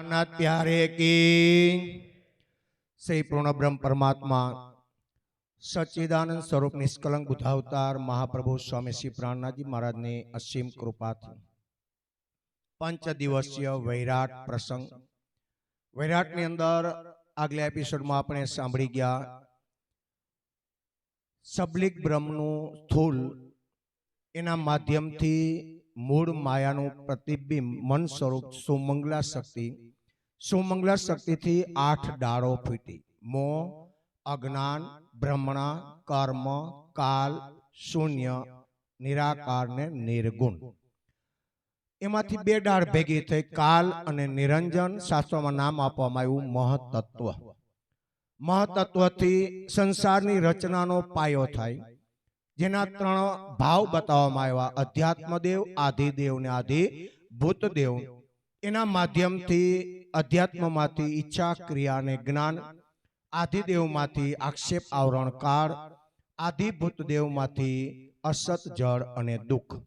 પ્રાણનાથ પ્યારે કી શ્રી પૂર્ણબ્રહ્મ પરમાત્મા સચ્ચિદાનંદ સ્વરૂપ નિષ્કલંક બુધાવતાર મહાપ્રભુ સ્વામી શ્રી પ્રાણનાથજી મહારાજની અસીમ કૃપાથી. પંચ દિવસીય વૈરાટ પ્રસંગ. વૈરાટની અંદર આગલા એપિસોડમાં આપણે સાંભળી ગયા સબલિક બ્રહ્મનું સ્થૂલ. એના માધ્યમથી મૂળ માયાનું પ્રતિબિંબ મન સ્વરૂપ સુમંગલા શક્તિ. સુમંગલા શક્તિથી આઠ ડાળો ફૂટી. મો અજ્ઞાન બ્રહ્મણા કર્મ કાલ શૂન્ય નિરાકાર ને નિર્ગુણ. એમાંથી બે ડાળ ભેગી થઈ કાલ અને નિરંજન શાસ્ત્રોમાં નામ આપવામાં આવ્યું મહતત્વ મહતત્વથી સંસારની રચનાનો પાયો થાય. જેના ત્રણ ભાવ બતાવવામાં આવ્યા. અધ્યાત્મદેવ આધિદેવ ને આધિ ભૂતદેવ. એના માધ્યમથી અધ્યાત્મમાંથી ઈચ્છા ક્રિયા અને જ્ઞાન, આદિદેવમાંથી આક્ષેપ આવરણ કાળ આદિભૂત અસત જળ અને દુઃખ.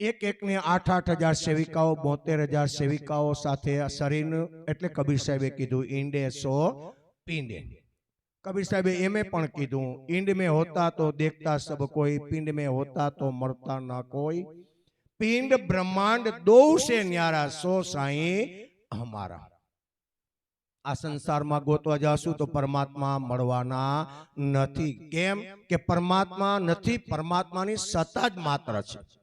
એક એકને આઠ આઠ હજાર સેવિકાઓ, બોતેર હજાર સેવિકાઓ સાથે શરીરનું એટલે કબીર સાહેબે કીધું, ઈંડે સો, પીંડે. કબીર સાહેબે એમે પણ કીધું, ઈંડ મેં હોતા તો દેખતા સબ કોઈ, પિંડ મેં હોતા તો મળતા ના કોઈ. પિંડ બ્રહ્માંડ દો ન્યારા સો સાઈ હમારા આ સંસારમાં ગોતવા જાશું તો પરમાત્મા મળવાના નથી. કેમ? કે પરમાત્મા નથી, પરમાત્માની સત્તા જ માત્ર છે.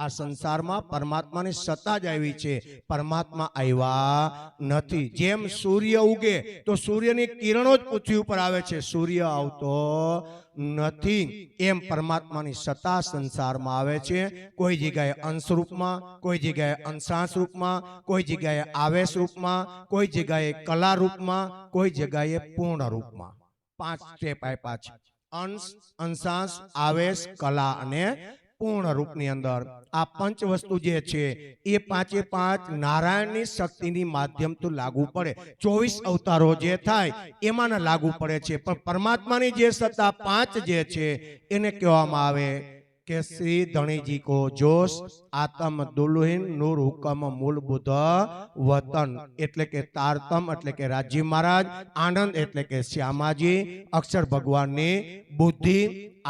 આ સંસારમાં પરમાત્માની સત્તા જ આવી છે. પરમાત્મા આવ્યા નથી. જેમ સૂર્ય ઉગે, તો સૂર્યની કિરણો જ પૃથ્વી ઉપર આવે છે. સૂર્ય આવતો નથી. એમ પરમાત્માની સત્તા સંસારમાં આવે છે. કોઈ જગ્યાએ અંશ રૂપમાં, કોઈ જગ્યાએ અંશાંશ રૂપમાં, કોઈ જગ્યાએ આવેશ રૂપમાં, કોઈ જગ્યાએ કલા રૂપમાં, કોઈ જગ્યાએ પૂર્ણ રૂપમાં. પાંચ સ્ટેપ આપ્યા છે. અંશ, અંશાંશ, આવેશ, કલા અને પૂર્ણ રૂપની અંદર. આ પંચ વસ્તુ જે છે, એ પાંચે પાંચ નારાયણની શક્તિની માધ્યમથી લાગુ પડે. ચોવીસ અવતારો જે થાય એમાં લાગુ પડે છે. પણ પરમાત્માની જે સત્તા પાંચ જે છે, એને કહેવામાં આવે કે શ્રી ધણીજી કો જોશ આતમ દુલ્હીન નૂર હુકમ બુધ વતન. એટલે કે તારતમ, એટલે કે રાજી મહારાજ, આનંદ, એટલે કે શ્યામાજી, અક્ષર ભગવાનની બુદ્ધિ,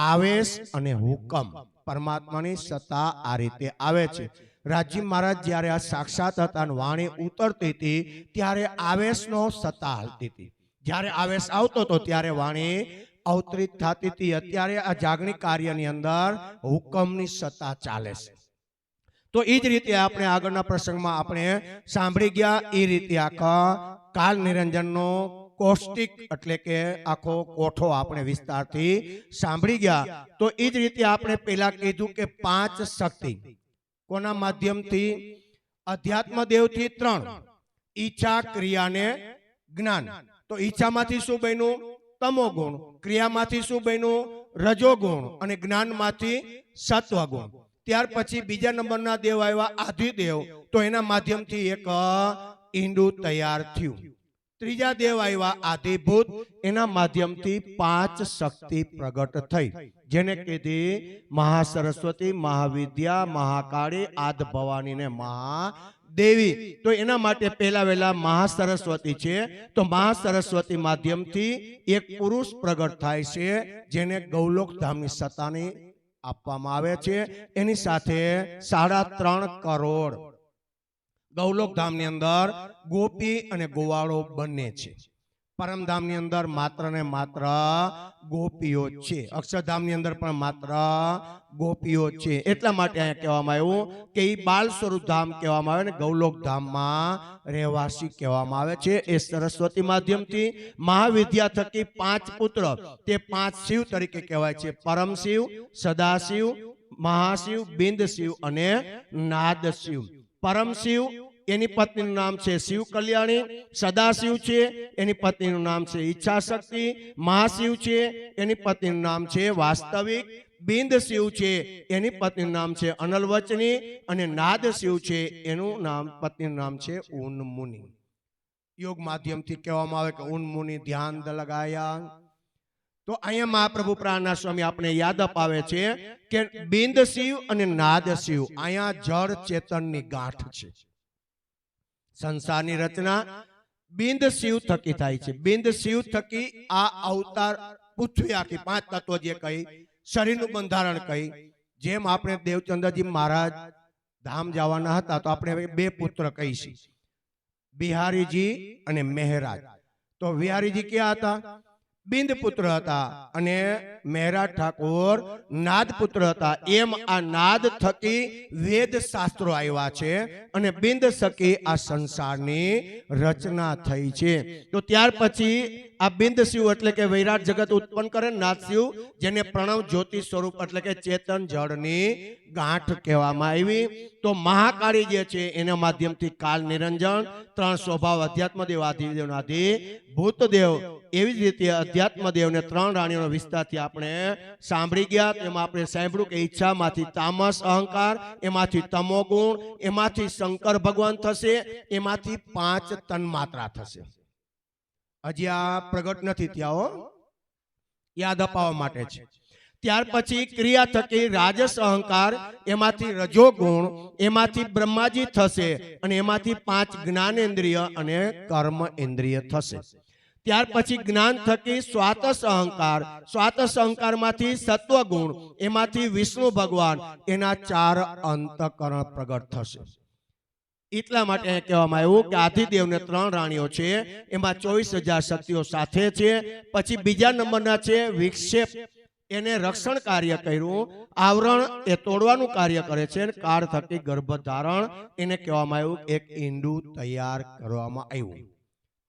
આવેશ અને હુકમ. પરમાત્માની સત્તા આ રીતે આવે છે. રાજી મહારાજ જ્યારે આ સાક્ષાત હતા અને વાણી ઉતરતી હતી, ત્યારે આવેશનો સત્તા હાલતી હતી. જ્યારે આવેશ આવતો હતો, ત્યારે વાણી અવતરિત થતી હતી. અત્યારે આ જાગણી કાર્યની અંદર હુકમની સત્તા ચાલે છે. તો એ જ રીતે આપણે આગળના પ્રસંગમાં આપણે સાંભળી ગયા એ રીતે આખા કાલ નિરંજનનો કોષ્ટિક એટલે કે આખો કોઠો આપણે વિસ્તારથી સાંભળી ગયા. તો એ જ રીતે આપણે પેલા કીધું કે પાંચ શક્તિ. કોના માધ્યમથી? અધ્યાત્મ દેવથી ત્રણ. ઈચ્છા ક્રિયાને જ્ઞાન. તો ઈચ્છામાંથી શું બન્યું? તમો ગુણ ક્રિયામાંથી શું બન્યું? રજો ગુણ અને જ્ઞાનમાંથી સત્વ ગુણ ત્યાર પછી બીજા નંબરના દેવ આવ્યા આધિદેવ. તો એના માધ્યમથી એક ઈંડું તૈયાર થયું. ત્રીજા દેવ આવ્યા આદિભૂત, એના માધ્યમથી પાંચ શક્તિ પ્રગટ થઈ. જેને કીધી મહાસરસ્વતી, મહાવિદ્યા, મહાકાળી આદ ભવાની ને મહાદેવી. તો એના માટે પહેલા વહેલા મહાસરસ્વતી છે. તો મહાસરસ્વતી માધ્યમથી એક પુરુષ પ્રગટ થાય છે, જેને ગૌલોક ધામની સત્તાની આપવામાં આવે છે. એની સાથે સાડા ત્રણ કરોડ ગૌલોક ધામની અંદર ગોપી અને ગોવાળો બંને છે. પરમધામની અંદર માત્ર ને માત્ર ગોપીઓ છે. અક્ષરધામની અંદર પણ માત્ર ગોપીઓ છે. એટલા માટે અહીંયા કહેવામાં આવ્યું કે એ બાલ સ્વરૂપ ધામ કહેવામાં આવે ને ગૌલોક ધામમાં રહેવાસી કહેવામાં આવે છે. એ સરસ્વતી માધ્યમથી મહાવિદ્યા થકી પાંચ પુત્ર, તે પાંચ શિવ તરીકે કહેવાય છે. પરમ શિવ સદાશિવ, મહાશિવ બિંદ શિવ અને નાદ શિવ પરમ શિવ, એની પત્નીનું નામ છે શિવ કલ્યાણી, સદાશિવ છે, એની પત્નીનું નામ છે ઈચ્છા શક્તિ મહાશિવ છે, એની પત્નીનું નામ છે વાસ્તવિક, બિંદ શિવ છે, એની પત્નીનું નામ છે અનલવચની અને નાદ શિવ છે, એનું નામ, પત્નીનું નામ છે ઉન મુનિ. યોગ માધ્યમથી કહેવામાં આવે કે ઉન મુનિ ધ્યાન લગાયા તો અહીંયા મહાપ્રભુ પ્રાણના સ્વામી આપણે યાદ અપાવે છે કે બિંદ શિવ અને નાદ શિવ અહીંયા જળ ચેતનની ગાંઠ છે. સંસારની રચના બિંદ શિવ થકી થાય છે. બિંદ શિવ થકી આ અવતાર પૃથ્વી આખી પાંચ તત્વો જે કહી, શરીરનું બંધારણ કહી, જેમ આપણે દેવચંદ્રજી મહારાજ ધામ જવાના હતા, તો આપણે બે પુત્ર કહીશું. બિહારીજી અને મહેરાજ. તો બિહારીજી ક્યાં હતા? બિંદ પુત્ર હતા અને મહેરા ઠાકોર નાદ પુત્ર હતા. એમ આ નાદ થકી વેદ શાસ્ત્રો આવ્યા છે અને બિંદ સકી આ સંસારની રચના થઈ છે. તો ત્યાર પછી આ બિંદ શિવ એટલે કે વૈરાટ જગત ઉત્પન્ન કરે નાદ શિવ જેને પ્રણવ જ્યોતિ સ્વરૂપ એટલે કે ચેતન જળની ગાંઠ કહેવામાં આવી. તો મહાકાળી જે છે, એના માધ્યમથી કાલ નિરંજન, ત્રણ સ્વભાવ અધ્યાત્મ દેવ આદિદેવ આદિ ભૂતદેવ, એવી જ રીતે અધ્યાત્મ ત્રણ રાણીઓનો વિસ્તારથી આપણે સાંભળી ગયા. તેમાં આપણે સાંભળ્યું કે ઈચ્છામાંથી તામસ, અહંકાર, એમાંથી તમોગુણ, એમાંથી શંકર ભગવાન થશે, એમાંથી પાંચ તન્માત્રા થશે. હજી આ પ્રગટ નથી ત્યાં યાદ અપાવવા માટે છે. ત્યાર પછી ક્રિયા થકી રાજસ અહંકાર, એમાંથી રજોગુણ એમાંથી બ્રહ્માજી થશે અને એમાંથી પાંચ જ્ઞાનેન્દ્રિય અને કર્મ ઇન્દ્રિય થશે. ત્યાર પછી જ્ઞાન થકી સ્વાતસ અહંકાર, સ્વાતસ અહંકારમાંથી સત્વગુણ, એમાંથી વિષ્ણુ ભગવાન, એના ચાર અંતકરણ પ્રગટ થશે. એટલા માટે કહેવામાં આવ્યું કે આદિદેવને ત્રણ રાણીઓ છે એમાં ચોવીસ હજાર શક્તિઓ સાથે છે પછી બીજા નંબરના છે વિક્ષેપ. એને રક્ષણ કાર્ય કર્યું આવરણ એ તોડવાનું કાર્ય કરે છે અને કાળ થકી ગર્ભધારણ એને કહેવામાં આવ્યું એક ઈંડું તૈયાર કરવામાં આવ્યું.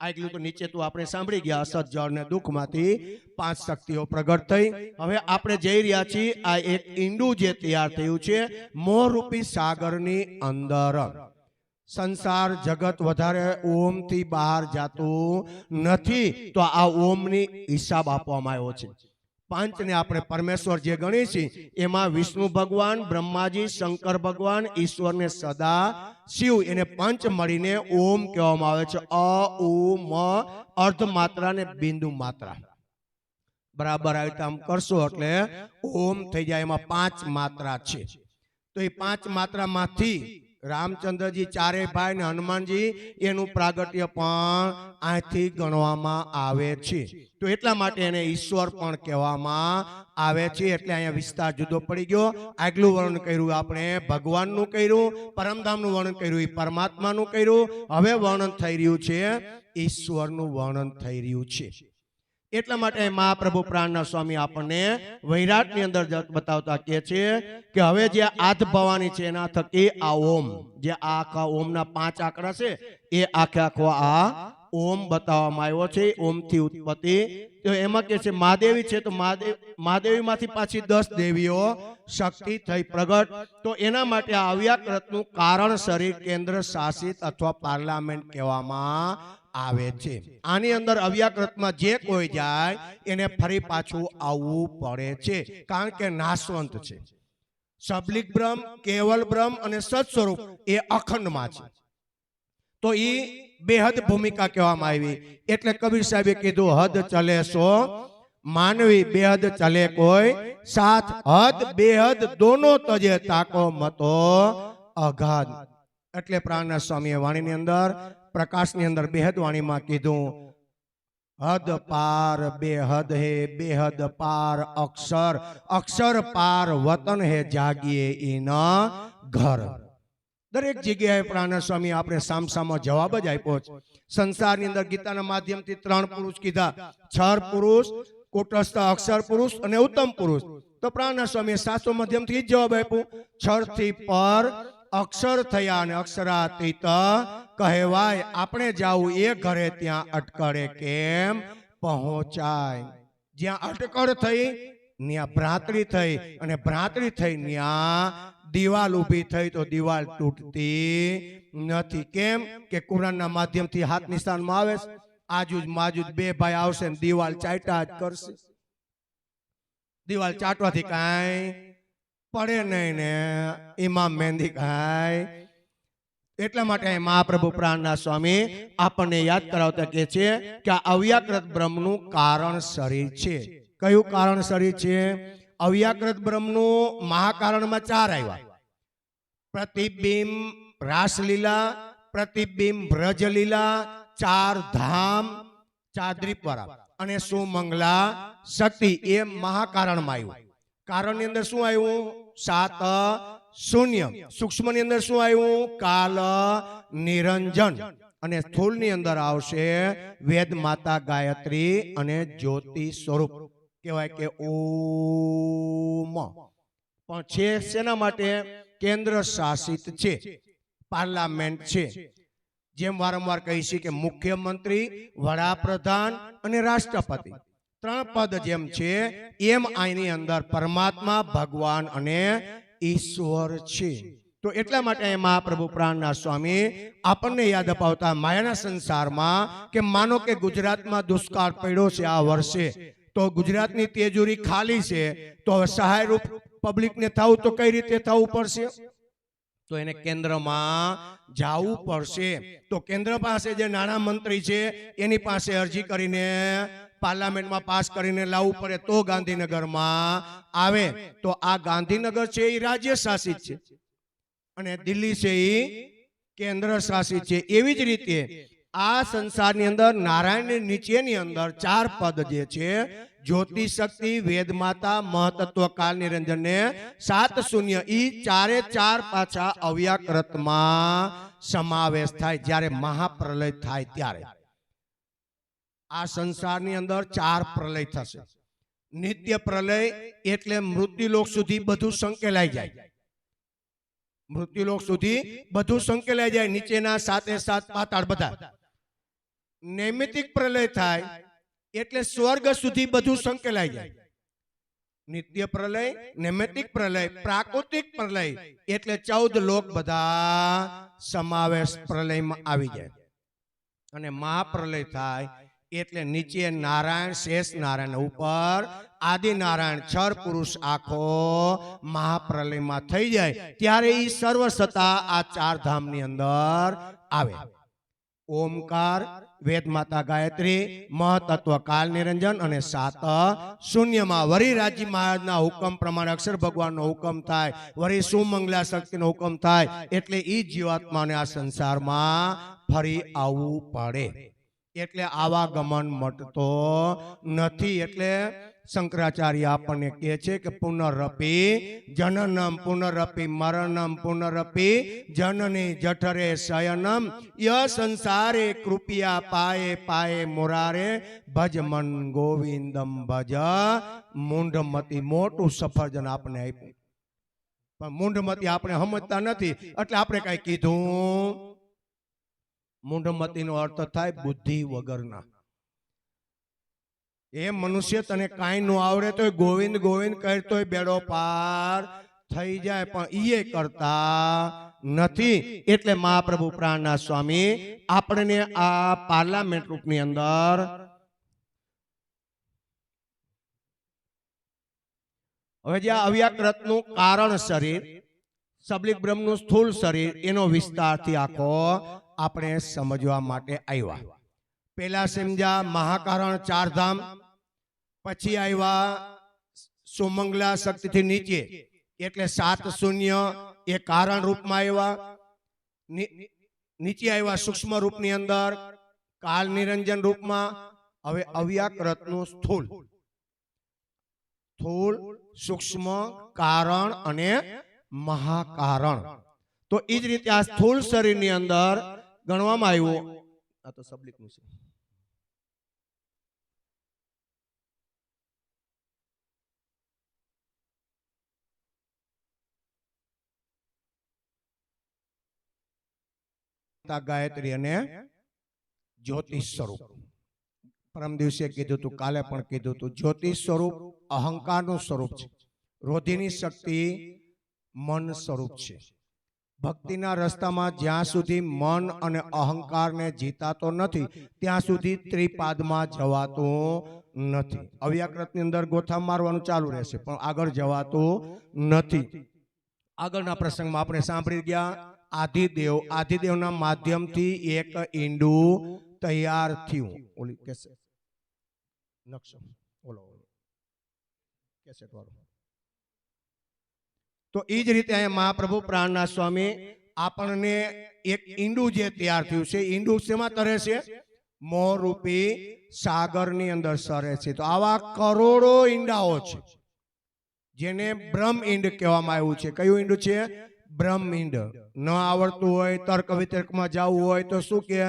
આગલું તો નીચે તો આપણે સાંભળી ગયા અસત જળ ને દુઃખમાંથી પાંચ શક્તિઓ પ્રગટ થઈ. હવે આપણે જઈ રહ્યા છીએ આ એક ઈંડું જે તૈયાર થયું છે મોહરૂપી સાગરની અંદર સંસાર જગત વધારે ઓમથી બહાર જાતું નથી, તો આ ઓમની હિસાબ આપવામાં આવ્યો છે. પાંચને આપણે પરમેશ્વર જે ગણી છીએ એમાં વિષ્ણુ ભગવાન, બ્રહ્માજી, શંકર ભગવાન, ઈશ્વરને સદા શિવ, એને પંચ મળીને ઓમ કહેવામાં આવે છે. અ, ઉ, મ અર્ધ માત્રા ને બિંદુ માત્રા. બરાબર આવી રીતે આમ કરશો એટલે ઓમ થઈ જાય, એમાં પાંચ માત્રા છે. તો એ પાંચ માત્રામાંથી રામચંદ્રજી ચારે ભાઈ ને હનુમાનજી એનું પ્રાગટ્ય પણ અહીંથી ગણવામાં આવે છે. તો એટલા માટે એને ઈશ્વર પણ કહેવામાં આવે છે. એટલે અહીંયા વિસ્તાર જુદો પડી ગયો. આગલું વર્ણન કર્યું આપણે ભગવાનનું કર્યું, પરમધામનું વર્ણન કર્યું, એ પરમાત્માનું કર્યું. હવે વર્ણન થઈ રહ્યું છે, ઈશ્વરનું વર્ણન થઈ રહ્યું છે. એટલા માટે મહાપ્રભુ પ્રાણના સ્વામી આપણને વૈરાટની અંદર બતાવતા કહે છે કે હવે જે આધ ભવાની છે એના થકી આ ઓમ, જે આ આખા ઓમના પાંચ આંકડા છે, એ આખે આખો આ ઓમ બતાવવામાં આવ્યો છે ઓમથી ઉત્પત્તિ. તો એમાં કે છે, મહાદેવી છે, તો મહાદેવ, મહાદેવીમાંથી પાછી દસ દેવીઓ શક્તિ થઈ પ્રગટ. તો એના માટે આવ્યા અવ્યાકૃતનું કારણ શરીર કેન્દ્ર શાસિત અથવા પાર્લામેન્ટ કહેવામાં આવે છે. આની અંદર અવ્યાકૃતમાં જે કોઈ જાય, એને ફરી પાછું આવવું પડે છે. કારણ કે નાશવંત છે. સબલિક બ્રહ્મ, કેવલ બ્રહ્મ અને સત સ્વરૂપ એ અખંડમાં છે. તો એ બેહદ ભૂમિકા કહેવામાં આવી. એટલે કબીર સાહેબે કીધું, હદ ચલે સો, માનવી બેહદ ચલે કોઈ સાથ હદ બેહદ દોનો તજે તાકો મતો અઘાધ એટલે પ્રાણના સ્વામીએ વાણીની અંદર પ્રકાશની અંદર બેહદ વાણીમાં કીધું, હદ પાર બેહદ હે, બેહદ પાર અક્ષર અક્ષર પાર વતન હે, જાગીએ એના ઘર. દરેક જગ્યાએ પ્રાણ સ્વામી આપણે સામસામો જવાબ જ આપ્યો છે. સંસારની અંદર ગીતાના માધ્યમથી ત્રણ પુરુષ કીધા, છર પુરુષ, કુટસ્થ અક્ષર પુરુષ અને ઉત્તમ પુરુષ. તો પ્રાણ સ્વામી શાસ્ત્રો માધ્યમથી જવાબ આપ્યો. છરથી પર અક્ષર થયા અને અક્ષરાતીત કહેવાય, આપણે જાવું એ ઘરે ત્યાં અટકળે કેમ પહોંચાય? જ્યાં અટકળ થઈ ત્યાં ભ્રાતરી થઈ અને ભ્રાતરી થઈ ત્યાં દિવાલ ઊભી થઈ તો દિવાલ તૂટતી નથી. કેમ કે કુરાનના માધ્યમથી હાથ નિશાનમાં આવે છે. આજુજ માજુજ બે ભાઈ આવશે ને દિવાલ ચાટા જ કરશે. દિવાલ ચાટવાથી કાંઈ પડે નહીં ને ઇમામ મહેંદી ખાય. એટલા માટે મહાપ્રભુ પ્રાણના સ્વામી આપણને યાદ કરાવતા કે છે કે અવ્યાકૃત બ્રહ્મનું કારણ શરીર છે. કયું કારણ શરીર છે? અવ્યાકૃત બ્રહ્મનું મહાકારણમાં ચાર આવ્યા. પ્રતિબિંબ, રાસલીલા, પ્રતિબિંબ, વ્રજલીલા, ચાર ધામ ચાદ્રીપરા અને સુમંગલા, શક્તિ એ મહાકારણમાં આવ્યું. કારણની અંદર શું આવ્યું? સાત શૂન્ય. સૂક્ષ્મની અંદર શું આવ્યું? કાલ નિરંજન. અને સ્થૂળની અંદર આવશે વેદ માતા ગાયત્રી અને જ્યોતિ સ્વરૂપ. કહેવાય કે ઓમ. પણ છે શેના માટે? કેન્દ્ર શાસિત છે. પાર્લામેન્ટ છે. જેમ વારંવાર કહી કે મુખ્યમંત્રી, વડાપ્રધાન અને રાષ્ટ્રપતિ. ત્રણ પદ જેમ છે, એમ આની અંદર પરમાત્મા, ભગવાન અને ઈશ્વર છે. તો એટલા માટે અહીં મહાપ્રભુ પ્રાણના સ્વામી આપણને યાદ અપાવતા માયાના સંસારમાં કે માનો કે ગુજરાતમાં દુષ્કાળ પડ્યો છે આ વર્ષે, તો ગુજરાતની તેજુરી ખાલી છે, તો હવે સહાયરૂપ પબ્લિકને થવું તો કઈ રીતે થવું પડશે? તો એને કેન્દ્રમાં જવું પડશે. તો કેન્દ્ર પાસે જે નાણાં મંત્રી છે, એની પાસે અરજી કરીને પાર્લામેન્ટમાં પાસ કરીને લાવવું પડે તો ગાંધીનગરમાં આવે. તો આ ગાંધીનગર છે એ રાજ્ય શાસિત છે. અને દિલ્હી છે એ કેન્દ્ર શાસિત છે. એવી જ રીતે આ સંસારની અંદર નારાયણની નીચેની અંદર ચાર પદ જે છે જ્યોતિ શક્તિ વેદમાતા મહતત્વ કાલ નિરંજન ને સાત શૂન્ય, ઈ ચારે ચાર પાછા અવ્યાકૃતમાં સમાવેશ થાય. જ્યારે મહાપ્રલય થાય ત્યારે. આ સંસારની અંદર ચાર પ્રલય થશે. નિત્ય પ્રલય એટલે મૃત્યુલોક સુધી બધું સંકેલાઈ જાય. મૃત્યુલોક સુધી બધું સંકેલાઈ જાય, નીચેના સાતે સાત પાતાળ બધા. નૈમિતિક પ્રલય થાય એટલે સ્વર્ગ સુધી બધું સંકેલાઈ જાય. નિત્ય પ્રલય, નૈમિતિક પ્રલય, પ્રાકૃતિક પ્રલય એટલે ચૌદ લોક બધા સમાવેશ પ્રલયમાં આવી જાય. અને મહાપ્રલય થાય એટલે નીચે નારાયણ શેષ નારાયણ ઉપર આદિનારાયણ છર પુરુષ આખો મહાપ્રલયમાં થઈ જાય. ત્યારે એ સર્વ સત્તા આ ચાર ધામની અંદર આવે. ઓમકાર વેદ માતા ગાયત્રી મહતત્વ કાલ નિરંજન અને સાત શૂન્યમાં વરી રાજી મહારાજના હુકમ પ્રમાણે અક્ષર ભગવાનનો હુકમ થાય. વરી સુમંગલા શક્તિનો હુકમ થાય. એટલે એ જીવાત્માને આ સંસારમાં ફરી આવવું પડે. એટલે આવાગમન મટતો નથી. એટલે શંકરાચાર્ય આપણને કહે છે કે પુનરપી જનનમ, પુનરપી મરણમ, પુનરપી જનની જઠરે શયનમ. ય સંસારે કૃપિયા પાયે પાયે મોરારે ભજ મન ગોવિંદમ ભજ. મૂંઢમતી મોટું સફરજન આપણે આપ્યું. પણ મૂંઢમતી આપણે સમજતા નથી. એટલે આપણે કઈ કીધું મૂંઢમતીનો અર્થ થાય બુદ્ધિ વગરના. એ મનુષ્ય તને કાંઈ નો આવડે તો ગોવિંદ ગોવિંદ કરતો બેડો પાર થઈ જાય, પણ ઈએ કરતા નથી. એટલે મહાપ્રભુ પ્રાણના સ્વામી, આપણને આ પાર્લામેન્ટ રૂપની અંદર હવે જે અવ્યાકૃતનું કારણ શરીર, સબલિક બ્રહ્મનું સ્થૂળ શરીર, એનો વિસ્તારથી આખો આપણે સમજવા માટે આવ્યા. પેલા સમજ્યા મહાકારણ ચાર ધામ પછી આવ્યા સુમંગલા શક્તિથી નીચે. એટલે સાત શૂન્ય એ કારણ રૂપમાં આવ્યા. નીચે આવ્યા સૂક્ષ્મ રૂપની અંદર, કાલ નિરંજન રૂપમાં, હવે અવ્યાકૃતનું સ્થૂળ. સ્થૂળ, સૂક્ષ્મ, કારણ અને મહાકારણ. તો એ જ રીતે આ સ્થૂળ શરીરની અંદર ગણવામાં આવ્યું. આ તો સબલિકનું છે. ગાયત્રી અને જ્યોતિષ સ્વરૂપ. પરમ દિવસે કીધું હતું કાલે પણ કીધું હતું જ્યોતિષ સ્વરૂપ અહંકારનું સ્વરૂપ છે. રોધિની શક્તિ મન સ્વરૂપ છે. ભક્તિના રસ્તામાં જ્યાં સુધી મન અને અહંકારને જીતાતો નથી, ત્યાં સુધી ત્રિપાદમાં જવાતું નથી. અવ્યાકૃતની અંદર ગોથા મારવાનું ચાલુ રહેશે, પણ આગળ જવાતું નથી. આગળના પ્રસંગમાં આપણે સાંભળી ગયા, આદિદેવ, આદિદેવના માધ્યમથી એક ઈંડું તૈયાર થયું. ઓલી કેસે નકશો. ઓલો ઓલો. કેસેટ તો એ જ રીતે અહીંયા મહાપ્રભુ પ્રાણનાથ સ્વામી આપણને એક ઈંડું જે તૈયાર થયું છે ઈંડું શેમાં તરે છે? મોરૂપી સાગરની અંદર સરે છે. તો આવા કરોડો ઈંડાઓ છે, જેને બ્રહ્મ ઈંડ કહેવામાં આવ્યું છે. કયું ઈંડ છે? બ્રહ્મ ઈંડ. ન આવડતું હોય, તર્ક વિતર્કમાં જવું હોય, તો શું કે?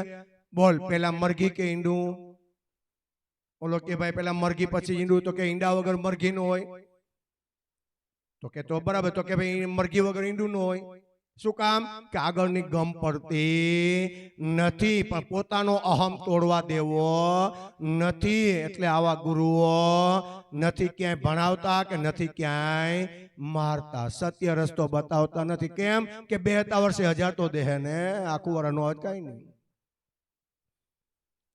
બોલ, પેલા મરઘી કે ઈંડું? ઓલો કે ભાઈ, પેલા મરઘી પછી ઈંડું તો કે ઈંડા વગર મરઘી નું હોય. તો કે તો બરાબર, તો કે ભાઈ મરઘી વગર ઈંડું ન હોય. શું કામ? કે આગળની ગમ પડતી નથી, પણ પોતાનો અહમ તોડવા દેવો નથી. એટલે આવા ગુરુઓ નથી ક્યાંય ભણાવતા કે નથી ક્યાંય મારતા. સત્ય રસ્તો બતાવતા નથી. કેમ? કે બે વર્ષે હજાર તો દેહ ને, આખું વર નો કઈ નહીં.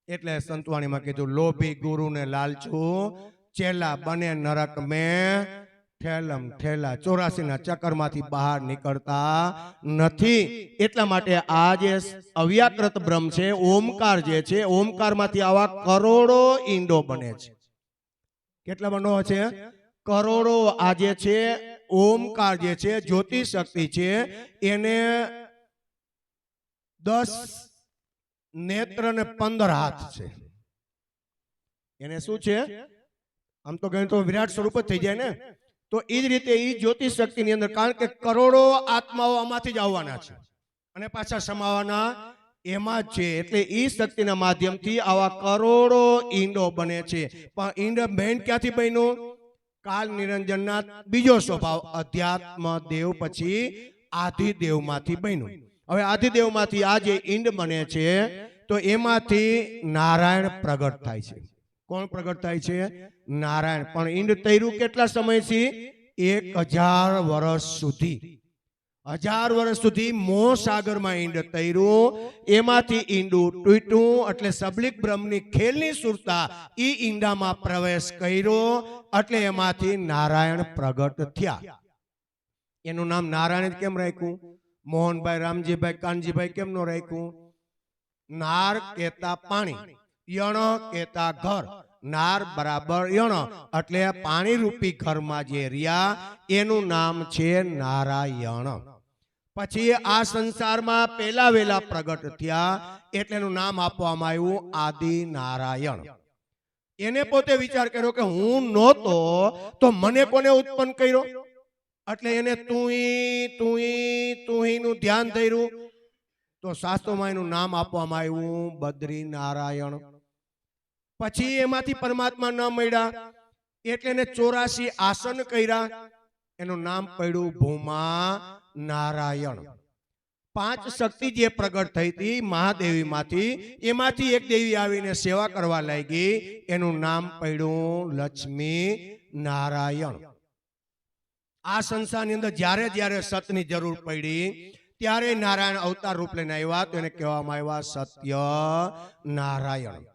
એટલે સંતવાણીમાં કીધું, લોભી ગુરુને લાલચું, ચેલા બને નરક મેં ઠેલમ ઠેલા, ચોરાસીના ચક્કરમાંથી બહાર નીકળતા નથી. એટલા માટે આ જે અવ્યાકૃત બ્રહ્મ છે, ઓમકાર જે છે, ઓમકારમાંથી આવા કરોડો ઈંડો બને છે. કેટલા બનો છે? કરોડો આ જે છે, ઓમકાર જે છે જ્યોતિ શક્તિ છે, એને દસ નેત્ર ને પંદર હાથ છે. એને શું છે? આમ તો ગણિત વિરાટ સ્વરૂપ જ થઈ જાય ને. તો એ જ રીતે એ જ્યોતિષ શક્તિની અંદર, કારણ કે કરોડો આત્માઓ આમાંથી જ આવવાના છે. અને પાછા સમાવાના એમાં છે. એટલે એ શક્તિના માધ્યમથી આવા કરોડો ઈંડો બને છે. પણ ઈંડ મેન ક્યાંથી બન્યું? કાલ નિરંજનના બીજો સ્વભાવ, અધ્યાત્મ દેવ પછી આધિદેવમાંથી બન્યું. હવે આધિદેવમાંથી આ જે ઈંડ બને છે, તો એમાંથી નારાયણ પ્રગટ થાય છે. કોણ પ્રગટ થાય છે? નારાયણ. પણ ઈંડ તૈરું કેટલા સમયથી? એક હજાર વર્ષ સુધી. હજાર વર્ષ સુધી મોહ સાગરમાં ઈંડ તૈરું. એમાંથી ઈંડું તૂટ્યું. એટલે સબલિક બ્રહ્મની ખેલની સુરતા ઈ ઈંડામાં પ્રવેશ કર્યો. એટલે એમાંથી નારાયણ પ્રગટ થયા. એનું નામ નારાયણ કેમ રાખ્યું? મોહનભાઈ, રામજીભાઈ, કાનજીભાઈ કેમ નો રાખ્યું? નાર કેતા પાણી. યણ કેતા ઘર. નાર બરાબર યણ. એટલે પાણી રૂપી ઘરમાં જે રહ્યા, એનું નામ છે નારાયણ. પછી આ સંસારમાં પેલા વેલા પ્રગટ થયા, એટલે એનું નામ આપવામાં આવ્યું આદિ નારાયણ. એને પોતે વિચાર કર્યો કે હું નહોતો, તો મને કોને ઉત્પન્ન કર્યો? એટલે એને તુંઈ તુંઈ તુંઈ નું ધ્યાન ધર્યું. તો શાસ્ત્રોમાં એનું નામ આપવામાં આવ્યું બદ્રી નારાયણ. પછી એમાંથી પરમાત્મા ન મળ્યા, એટલે એને ચોરાશી આસન કર્યા. એનું નામ પડ્યું ભૂમા નારાયણ. પાંચ શક્તિ જે પ્રગટ થઈ હતી મહાદેવીમાંથી, એમાંથી એક દેવી આવીને સેવા કરવા લાગી. એનું નામ પડ્યું લક્ષ્મી નારાયણ. આ સંસારની અંદર જ્યારે જ્યારે સતની જરૂર પડી, ત્યારે નારાયણ અવતાર રૂપ લઈને આવ્યા, તો એને કહેવામાં આવ્યા સત્ય નારાયણ.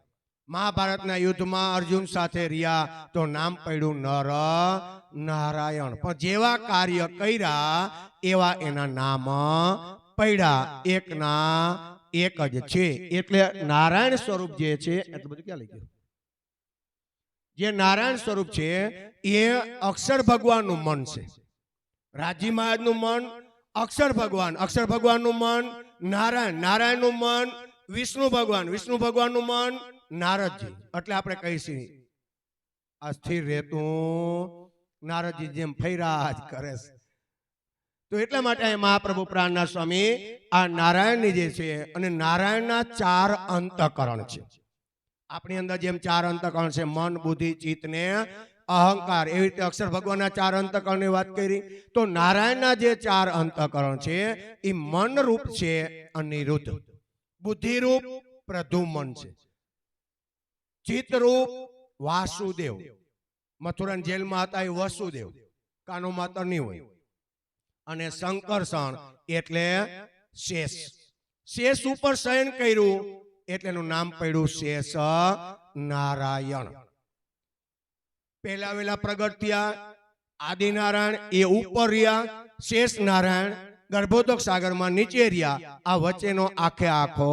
મહાભારતના યુદ્ધમાં અર્જુન સાથે રહ્યા તો નામ પડ્યું નર, નારાયણ. પણ જેવા કાર્ય કર્યા, એવા એના નામ પડ્યા. એકના એક જ છે. એટલે નારાયણ સ્વરૂપ જે છે, એટલું બધું ક્યાં લઈ ગયું? જે નારાયણ સ્વરૂપ છે, એ અક્ષર ભગવાનનું મન છે. રાજી મહારાજનું મન, અક્ષર ભગવાન. અક્ષર ભગવાનનું મન, નારાયણ. નારાયણનું મન, વિષ્ણુ ભગવાન. વિષ્ણુ ભગવાનનું મન નારદજી, એટલે આપણે કહીશું અસ્થિર રહેતું નારદજી જેમ ફૈરા કરે છે. તો એટલા માટે મહાપ્રભુ પ્રાણના સ્વામી, આ નારાયણની જે છે, અને નારાયણના ચાર અંતકરણ છે. આપણી અંદર જેમ ચાર અંતકરણ છે, મન, બુદ્ધિ ચિત્તને અહંકાર, એવી રીતે અક્ષર ભગવાનના ચાર અંતકરણની વાત કરી, તો નારાયણના જે ચાર અંતકરણ છે, એ મન રૂપ છે અનિરુદ્ધ બુદ્ધિરૂપ, પ્રધુમન છે. ચિત્ત રૂપ વાસુદેવ. મથુરાની જેલમાં હતા એ વસુદેવ. કાનો માતા નહીં હોય. અને શંકરસણ એટલે શેષ. શેષ ઉપર શયન કર્યું એટલે એનું નામ પડ્યું શેષ નારાયણ. પહેલા વેલા પ્રગટ થયા. આદિનારાયણ એ ઉપર રહ્યા. શેષ નારાયણ ગર્ભોદક સાગરમાં નીચે રહ્યા. આ વચ્ચેનો આખે આખો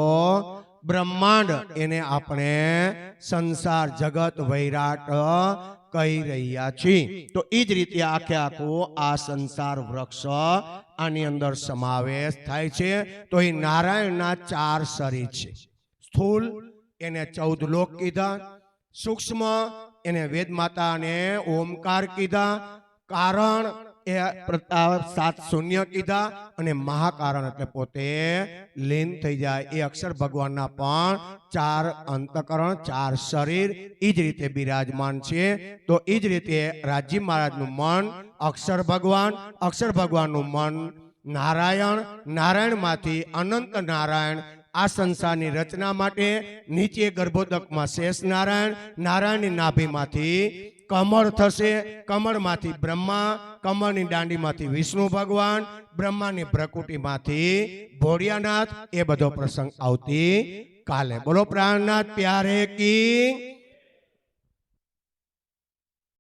બ્રહ્માંડ એને આપણે સંસાર જગત વૈરાટ કહી રહ્યા છીએ. તો એ જ રીતે આખે આખો આ સંસાર વૃક્ષ આની અંદર સમાવેશ થાય છે. તો એ નારાયણના ચાર શરીર છે. સ્થૂલ, એને ચૌદ લોક કીધા. સૂક્ષ્મ, એને વેદ માતાને ઓમકાર કીધા. કારણ એ સાત શૂન્ય કીધા અને મહાકારણ એટલે પોતે લીન થઈ જાય. એ અક્ષર ભગવાનના પણ ચાર અંતકરણ, ચાર શરીર એ જ રીતે બિરાજમાન છે. તો એ જ રીતે રાજી મહારાજનું મન, અક્ષર ભગવાન, અક્ષર ભગવાનનું મન, નારાયણ, નારાયણમાંથી અનંત નારાયણ, આ સંસારની રચના માટે નીચે ગર્ભોદકમાં શેષ નારાયણ, નારાયણની નાભીમાંથી કમળ થશે, કમળમાંથી બ્રહ્મા, કમળની દાંડીમાંથી વિષ્ણુ ભગવાન, બ્રહ્માની પ્રકૃતિમાંથી ભોળિયાનાથ, એ બધો પ્રસંગ આવતી કાલે. બોલો પ્રાણનાથ, પ્યારે કી